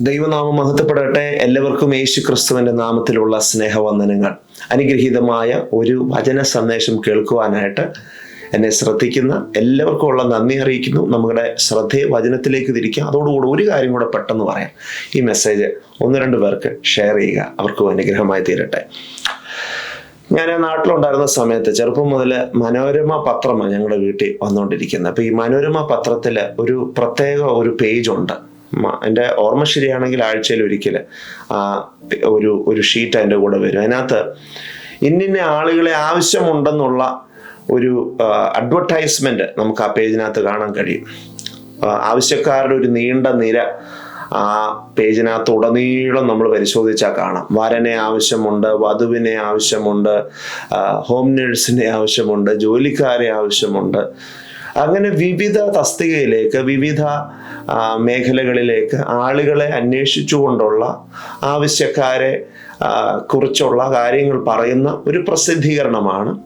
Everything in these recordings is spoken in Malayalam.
ദൈവനാമം മഹത്വപ്പെടട്ടെ. എല്ലാവർക്കും യേശു ക്രിസ്തുവിന്റെ നാമത്തിലുള്ള സ്നേഹവന്ദനങ്ങൾ. അനുഗ്രഹീതമായ ഒരു വചന സന്ദേശം കേൾക്കുവാനായിട്ട് എന്നെ ശ്രദ്ധിക്കുന്ന എല്ലാവർക്കും ഉള്ള നന്ദി അറിയിക്കുന്നു. നമ്മുടെ ശ്രദ്ധയെ വചനത്തിലേക്ക് തിരിക്കുക. അതോടുകൂടി ഒരു കാര്യം കൂടെ പെട്ടെന്ന് പറയാം. ഈ മെസ്സേജ് ഒന്ന് രണ്ട് പേർക്ക് ഷെയർ ചെയ്യുക. അവർക്കും അനുഗ്രഹമായി തീരട്ടെ. ഞാൻ നാട്ടിലുണ്ടായിരുന്ന സമയത്ത് ചെറുപ്പം മുതൽ മനോരമ പത്രമാണ് ഞങ്ങളുടെ വീട്ടിൽ വന്നുകൊണ്ടിരിക്കുന്നത്. അപ്പോൾ ഈ മനോരമ പത്രത്തിൽ ഒരു പ്രത്യേക ഒരു പേജ് ഉണ്ട്. മ- എന്റെ ഓർമ്മ ശരിയാണെങ്കിൽ ആഴ്ചയിൽ ഒരിക്കൽ ഒരു ഒരു ഷീറ്റ് അതിന്റെ കൂടെ വരും. അതിനകത്ത് ഇന്നിന്ന ആളുകളെ ആവശ്യമുണ്ടെന്നുള്ള ഒരു അഡ്വർടൈസ്മെന്റ് നമുക്ക് ആ പേജിനകത്ത് കാണാൻ കഴിയും. ആവശ്യക്കാരുടെ ഒരു നീണ്ട നിര ആ പേജിനകത്ത് ഉടനീളം നമ്മൾ പരിശോധിച്ചാൽ കാണാം. വരനെ ആവശ്യമുണ്ട് വധുവിനെ ആവശ്യമുണ്ട് ഹോം നേഴ്സിനെ ആവശ്യമുണ്ട് ജോലിക്കാരെ ആവശ്യമുണ്ട് അങ്ങനെ വിവിധ തസ്തികയിലേക്ക് വിവിധ മേഖലകളിലേക്ക് ആളുകളെ അന്വേഷിച്ചുകൊണ്ടുള്ള ആവശ്യക്കാരെ കുറിച്ചുള്ള കാര്യങ്ങൾ പറയുന്ന ഒരു പ്രസിദ്ധീകരണമാണ്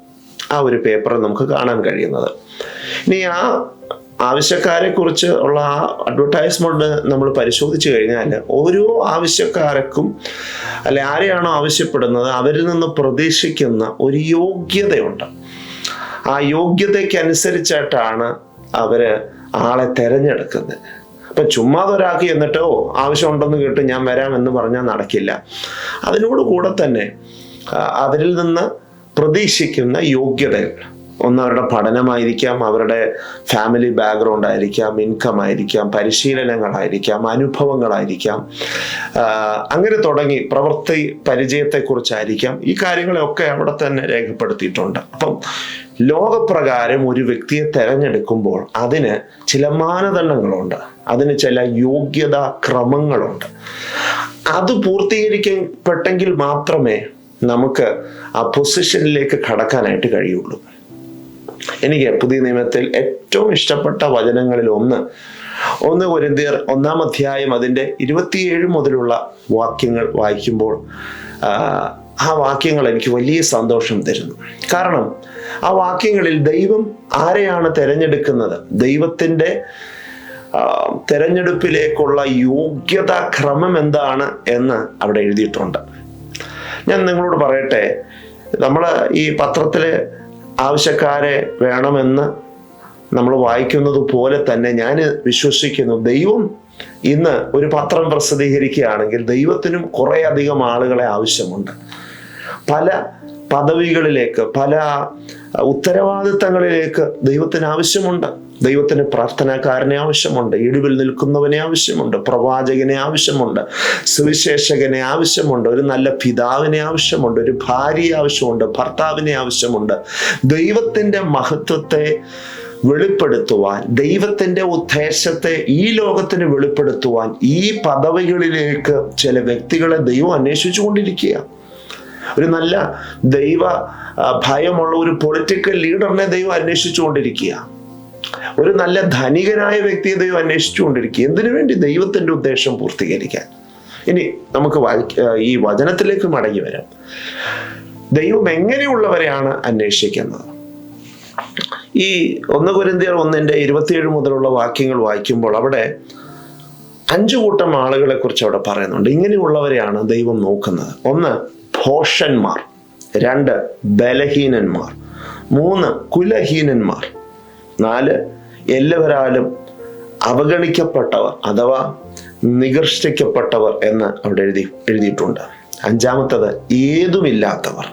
ആ ഒരു പേപ്പർ നമുക്ക് കാണാൻ കഴിയുന്നത്. ഇനി ആ ആവശ്യക്കാരെ കുറിച്ച് ഉള്ള ആ അഡ്വർടൈസ്മെന്റ് നമ്മൾ പരിശോധിച്ചു കഴിഞ്ഞാൽ ഓരോ ആവശ്യക്കാർക്കും അല്ലെ ആരെയാണോ ആവശ്യപ്പെടുന്നത് അവരിൽ നിന്ന് പ്രതീക്ഷിക്കുന്ന ഒരു യോഗ്യതയുണ്ട്. ആ യോഗ്യതയ്ക്ക് അനുസരിച്ചായിട്ടാണ് അവർ ആളെ തിരഞ്ഞെടുക്കുന്നത്. അപ്പം ചുമ്മാതെ ഒരാൾക്ക് എന്നിട്ടോ ആവശ്യമുണ്ടെന്ന് കേട്ട് ഞാൻ വരാം എന്ന് പറഞ്ഞാൽ നടക്കില്ല. അതിനോട് കൂടെ തന്നെ അവരിൽ നിന്ന് പ്രതീക്ഷിക്കുന്ന യോഗ്യതകൾ. ഒന്ന് അവരുടെ പഠനമായിരിക്കാം അവരുടെ ഫാമിലി ബാക്ക്ഗ്രൗണ്ട് ആയിരിക്കാം ഇൻകം ആയിരിക്കാം പരിശീലനങ്ങളായിരിക്കാം അനുഭവങ്ങളായിരിക്കാം. അങ്ങനെ തുടങ്ങി പ്രവൃത്തി പരിചയത്തെക്കുറിച്ചായിരിക്കാം. ഈ കാര്യങ്ങളെയൊക്കെ അവിടെ തന്നെ രേഖപ്പെടുത്തിയിട്ടുണ്ട്. അപ്പം ലോകപ്രകാരം ഒരു വ്യക്തിയെ തെരഞ്ഞെടുക്കുമ്പോൾ അതിന് ചില മാനദണ്ഡങ്ങളുണ്ട്. അതിന് ചില യോഗ്യതാ ക്രമങ്ങളുണ്ട് അത് പൂർത്തീകരിക്കപ്പെട്ടെങ്കിൽ മാത്രമേ നമുക്ക് ആ പൊസിഷനിലേക്ക് കടക്കാനായിട്ട് കഴിയുള്ളൂ. എനിക്ക് പുതിയ നിയമത്തിൽ ഏറ്റവും ഇഷ്ടപ്പെട്ട വചനങ്ങളിൽ ഒന്ന് ഒന്ന് കൊരിന്തിയർ ഒന്നാം അധ്യായം അതിന്റെ ഇരുപത്തിയേഴ് മുതലുള്ള വാക്യങ്ങൾ വായിക്കുമ്പോൾ ആ, വാക്യങ്ങൾ എനിക്ക് വലിയ സന്തോഷം തരുന്നു. കാരണം ആ വാക്യങ്ങളിൽ ദൈവം ആരെയാണ് തിരഞ്ഞെടുക്കുന്നത്? ദൈവത്തിന്റെ തിരഞ്ഞെടുപ്പിലേക്കുള്ള യോഗ്യതാ ക്രമം എന്താണ് എന്ന് അവിടെ എഴുതിയിട്ടുണ്ട്. ഞാൻ നിങ്ങളോട് പറയട്ടെ നമ്മൾ ഈ പത്രത്തിൽ ആവശ്യക്കാരെ വേണമെന്ന് നമ്മൾ വായിക്കുന്നത് പോലെ തന്നെ ഞാൻ വിശ്വസിക്കുന്നു. ദൈവം ഇന്ന് ഒരു പത്രം പ്രസിദ്ധീകരിക്കുകയാണെങ്കിൽ ദൈവത്തിനും കുറേ അധികം ആളുകളെ ആവശ്യമുണ്ട്. പല പദവികളിലേക്ക് പല ഉത്തരവാദിത്തങ്ങളിലേക്ക് ദൈവത്തിന് ആവശ്യമുണ്ട്. ദൈവത്തിന് പ്രാർത്ഥനാക്കാരനെ ആവശ്യമുണ്ട് ഇടിവിൽ നിൽക്കുന്നവനെ ആവശ്യമുണ്ട് പ്രവാചകനെ ആവശ്യമുണ്ട് സുവിശേഷകനെ ആവശ്യമുണ്ട് ഒരു നല്ല പിതാവിനെ ആവശ്യമുണ്ട് ഒരു ഭാര്യയെ ആവശ്യമുണ്ട് ഭർത്താവിനെ ആവശ്യമുണ്ട്. ദൈവത്തിന്റെ മഹത്വത്തെ വെളിപ്പെടുത്തുവാൻ ദൈവത്തിന്റെ ഉദ്ദേശത്തെ ഈ ലോകത്തിന് വെളിപ്പെടുത്തുവാൻ ഈ പദവികളിലേക്ക് ചില വ്യക്തികളെ ദൈവം അന്വേഷിച്ചു കൊണ്ടിരിക്കുക ഒരു നല്ല ദൈവ ഭയമുള്ള ഒരു പൊളിറ്റിക്കൽ ലീഡറിനെ ദൈവം അന്വേഷിച്ചുകൊണ്ടിരിക്കുക. ഒരു നല്ല ധനികനായ വ്യക്തിയെ ദൈവം അന്വേഷിച്ചുകൊണ്ടിരിക്കുക. എന്തിനു വേണ്ടി ദൈവത്തിന്റെ ഉദ്ദേശം പൂർത്തീകരിക്കാൻ? ഇനി നമുക്ക് ഈ വചനത്തിലേക്ക് മടങ്ങി വരാം. ദൈവം എങ്ങനെയുള്ളവരെയാണ് അന്വേഷിക്കുന്നത്? ഈ ഒന്ന് കുരിന്തിയർ ഒന്നിന്റെ ഇരുപത്തിയേഴ് മുതലുള്ള വാക്യങ്ങൾ വായിക്കുമ്പോൾ അവിടെ അഞ്ചു കൂട്ടം ആളുകളെ കുറിച്ച് അവിടെ പറയുന്നുണ്ട്. ഇങ്ങനെയുള്ളവരെയാണ് ദൈവം നോക്കുന്നത്. ഒന്ന് ഭോഷന്മാർ രണ്ട് ബലഹീനന്മാർ. മൂന്ന് കുലഹീനന്മാർ. നാല് എല്ലാവരാലും അവഗണിക്കപ്പെട്ടവർ അഥവാ നികർഷിക്കപ്പെട്ടവർ എന്ന് അവിടെ എഴുതി എഴുതിയിട്ടുണ്ട്. അഞ്ചാമത്തത് ഏതുമില്ലാത്തവർ.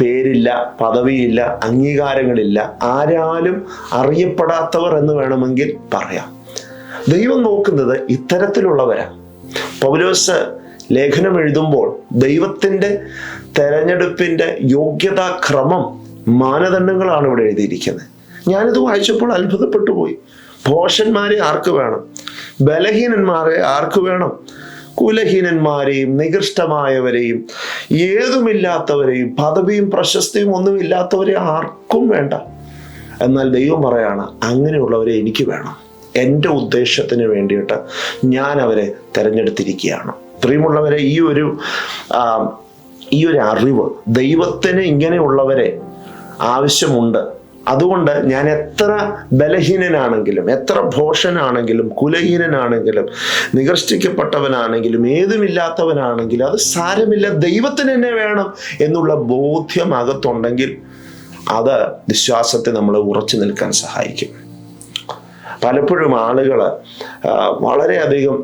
പേരില്ല പദവിയില്ല അംഗീകാരങ്ങളില്ല ആരാലും അറിയപ്പെടാത്തവർ എന്ന് വേണമെങ്കിൽ പറയാം. ദൈവം നോക്കുന്നത് ഇത്തരത്തിലുള്ളവരാ. പൗലോസ് ലേഖനം എഴുതുമ്പോൾ ദൈവത്തിന്റെ തെരഞ്ഞെടുപ്പിന്റെ യോഗ്യതാ ക്രമം മാനദണ്ഡങ്ങളാണ് ഇവിടെ എഴുതിയിരിക്കുന്നത്. ഞാനിത് വായിച്ചപ്പോൾ അത്ഭുതപ്പെട്ടു പോയി. ഭോഷന്മാരെ ആർക്ക് വേണം? ബലഹീനന്മാരെ ആർക്ക് വേണം? കുലഹീനന്മാരെയും നികൃഷ്ടമായവരെയും ഏതുമില്ലാത്തവരെയും പദവിയും പ്രശസ്തിയും ഒന്നുമില്ലാത്തവരെ ആർക്കും വേണ്ട. എന്നാൽ ദൈവം പറയാണ് അങ്ങനെയുള്ളവരെ എനിക്ക് വേണം. എന്റെ ഉദ്ദേശത്തിന് വേണ്ടിയിട്ട് ഞാൻ അവരെ തിരഞ്ഞെടുത്തിരിക്കുകയാണ്. പ്രിയമുള്ളവരെ ഈ ഒരു ഈ ഒരു അറിവ് ദൈവത്തിന് ഇങ്ങനെയുള്ളവരെ ആവശ്യമുണ്ട്. അതുകൊണ്ട് ഞാൻ എത്ര ബലഹീനനാണെങ്കിലും എത്ര ഭോഷനാണെങ്കിലും കുലഹീനനാണെങ്കിലും നികർഷ്ടിക്കപ്പെട്ടവനാണെങ്കിലും ഏതുമില്ലാത്തവനാണെങ്കിലും അത് സാരമില്ല. ദൈവത്തിന് എന്നെ വേണം എന്നുള്ള ബോധ്യം അകത്തുണ്ടെങ്കിൽ അത് വിശ്വാസത്തെ നമ്മൾ ഉറച്ചു നിൽക്കാൻ സഹായിക്കും. പലപ്പോഴും ആളുകൾ വളരെയധികം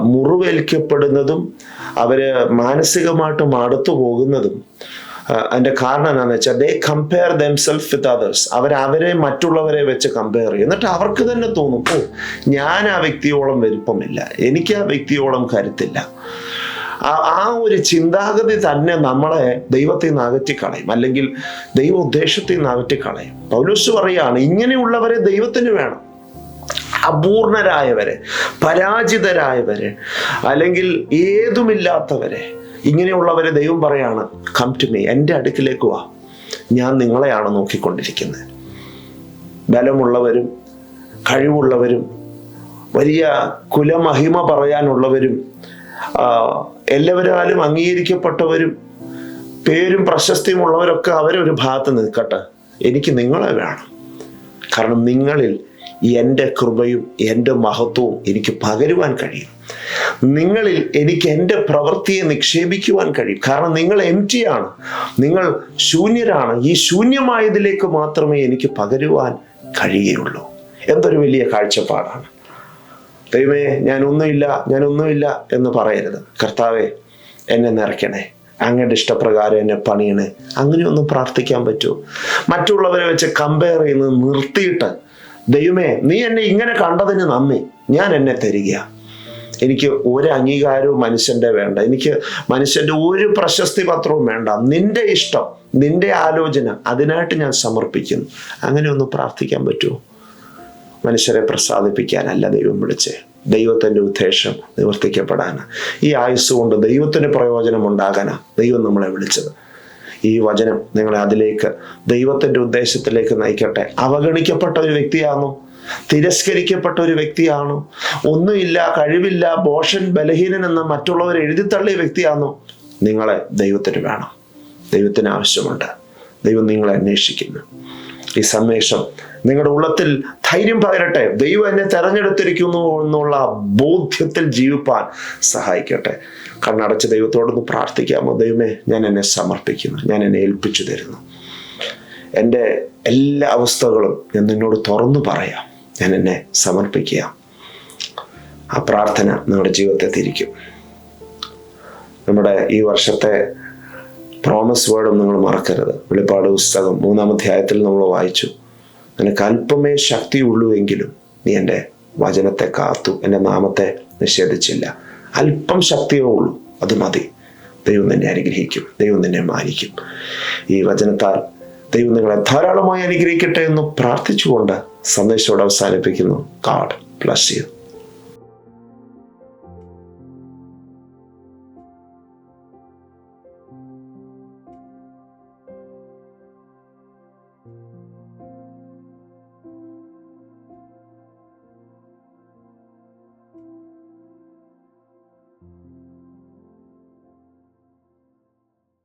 മുറിവേൽക്കപ്പെടുന്നതും അവർ മാനസികമായിട്ട് മടുത്തു പോകുന്നതും അതിന്റെ കാരണം എന്താണെന്ന് വെച്ചാൽ they compare themselves with others അവർ അവരെ മറ്റുള്ളവരെ വെച്ച് കമ്പയർ ചെയ്യും. എന്നിട്ട് അവർക്ക് തന്നെ തോന്നും ഓ ഞാൻ ആ വ്യക്തിയോളം വലുപ്പമില്ല എനിക്ക് ആ വ്യക്തിയോളം കരുത്തില്ല. ആ- ഒരു ചിന്താഗതി തന്നെ നമ്മളെ ദൈവത്തിൽ നിന്ന് അല്ലെങ്കിൽ ദൈവ ഉദ്ദേശത്തിൽ നിന്ന് പൗലോസ് പറയാണ് ഇങ്ങനെയുള്ളവരെ ദൈവത്തിന് വേണം. അപൂർണരായവരെ പരാജിതരായവരെ അല്ലെങ്കിൽ ഏതുമില്ലാത്തവരെ. ഇങ്ങനെയുള്ളവരെ ദൈവം പറയാണ് കം ടു മീ എന്റെ അടുക്കിലേക്ക് വാ. ഞാൻ നിങ്ങളെയാണ് നോക്കിക്കൊണ്ടിരിക്കുന്നത്. ബലമുള്ളവരും കഴിവുള്ളവരും വലിയ കുലമഹിമ പറയാനുള്ളവരും എല്ലാവരാലും അംഗീകരിക്കപ്പെട്ടവരും പേരും പ്രശസ്തിയും ഉള്ളവരൊക്കെ അവരൊരു ഭാഗത്ത് നിൽക്കട്ടെ. എനിക്ക് നിങ്ങളെ വേണം. കാരണം നിങ്ങളിൽ എന്റെ കൃപയും എന്റെ മഹത്വവും എനിക്ക് പകരുവാൻ കഴിയും. നിങ്ങളിൽ എനിക്ക് എന്റെ പ്രവൃത്തിയെ നിക്ഷേപിക്കുവാൻ കഴിയും. കാരണം നിങ്ങൾ എം ആണ്. നിങ്ങൾ ശൂന്യരാണ്. ഈ ശൂന്യമായതിലേക്ക് മാത്രമേ എനിക്ക് പകരുവാൻ കഴിയുകയുള്ളൂ. എന്തൊരു വലിയ കാഴ്ചപ്പാടാണ്. ദൈവമേ ഞാനൊന്നുമില്ല ഞാനൊന്നുമില്ല എന്ന് പറയരുത്. കർത്താവെ എന്നെ നിറയ്ക്കണേ. അങ്ങയുടെ ഇഷ്ടപ്രകാരം എന്നെ പണിയണേ. അങ്ങനെയൊന്നും പ്രാർത്ഥിക്കാൻ പറ്റുമോ മറ്റുള്ളവരെ വെച്ച് കമ്പയർ ചെയ്യുന്നത് നിർത്തിയിട്ട് ദൈവമേ നീ എന്നെ ഇങ്ങനെ കണ്ടതിന് നന്ദി. ഞാൻ എന്നെ തരിക എനിക്ക് ഒരു അംഗീകാരവും മനുഷ്യന്റെ വേണ്ട. എനിക്ക് മനുഷ്യന്റെ ഒരു പ്രശസ്തി പത്രവും വേണ്ട. നിന്റെ ഇഷ്ടം നിന്റെ ആലോചന അതിനായിട്ട് ഞാൻ സമർപ്പിക്കുന്നു. അങ്ങനെ ഒന്ന് പ്രാർത്ഥിക്കാൻ പറ്റുമോ? മനുഷ്യരെ പ്രസാദിപ്പിക്കാനല്ല ദൈവം വിളിച്ച്. ദൈവത്തിന്റെ ഉദ്ദേശം നിവർത്തിക്കപ്പെടാനാണ് ഈ ആയുസ് കൊണ്ട് ദൈവത്തിന് പ്രയോജനം ഉണ്ടാകാനാണ് ദൈവം നമ്മളെ വിളിച്ചത്. ഈ വചനം നിങ്ങളെ അതിലേക്ക് ദൈവത്തിന്റെ ഉദ്ദേശത്തിലേക്ക് നയിക്കട്ടെ. അവഗണിക്കപ്പെട്ട ഒരു വ്യക്തിയാണോ? തിരസ്കരിക്കപ്പെട്ട ഒരു വ്യക്തിയാണോ? ഒന്നുമില്ല കഴിവില്ല ബോഷൻ ബലഹീനൻ എന്ന് മറ്റുള്ളവർ എഴുതിത്തള്ളിയ വ്യക്തിയാണോ? നിങ്ങളെ ദൈവത്തിന് വേണം. ദൈവത്തിന് ആവശ്യമുണ്ട്. ദൈവം നിങ്ങളെ അന്വേഷിക്കുന്നു. ഈ സന്ദേശം നിങ്ങളുടെ ഉള്ളത്തിൽ ധൈര്യം പകരട്ടെ. ദൈവം എന്നെ തെരഞ്ഞെടുത്തിരിക്കുന്നു എന്നുള്ള ബോധ്യത്തിൽ ജീവിപ്പാൻ സഹായിക്കട്ടെ. കണ്ണടച്ച് ദൈവത്തോടൊന്ന് പ്രാർത്ഥിക്കാമോ? ദൈവമേ ഞാൻ എന്നെ സമർപ്പിക്കുന്നു. ഞാൻ എന്നെ ഏൽപ്പിച്ചു തരുന്നു. എന്റെ എല്ലാ അവസ്ഥകളും ഞാൻ നിന്നോട് തുറന്നു പറയാം. ഞാൻ എന്നെ സമർപ്പിക്കുക ആ പ്രാർത്ഥന നിങ്ങളുടെ ജീവിതത്തെ തിരിക്കും. നമ്മുടെ ഈ വർഷത്തെ പ്രോമിസ് വേർഡും നിങ്ങൾ മറക്കരുത്. വെളിപ്പാട് പുസ്തകം മൂന്നാം അധ്യായത്തിൽ നമ്മൾ വായിച്ചു. നിനക്ക് അല്പമേ ശക്തിയുള്ളൂ എങ്കിലും നീ എന്റെ വചനത്തെ കാത്തു എന്റെ നാമത്തെ നിഷേധിച്ചില്ല. അല്പം ശക്തിയേ ഉള്ളൂ അത് മതി. ദൈവം നിന്നെ അനുഗ്രഹിക്കും ദൈവം നിന്നെ മാനിക്കും. ഈ വചനത്താൽ ദൈവം നിങ്ങളെ ധാരാളമായി അനുഗ്രഹിക്കട്ടെ എന്ന് പ്രാർത്ഥിച്ചുകൊണ്ട് സന്ദേശത്തോടെ അവസാനിപ്പിക്കുന്നു. God bless you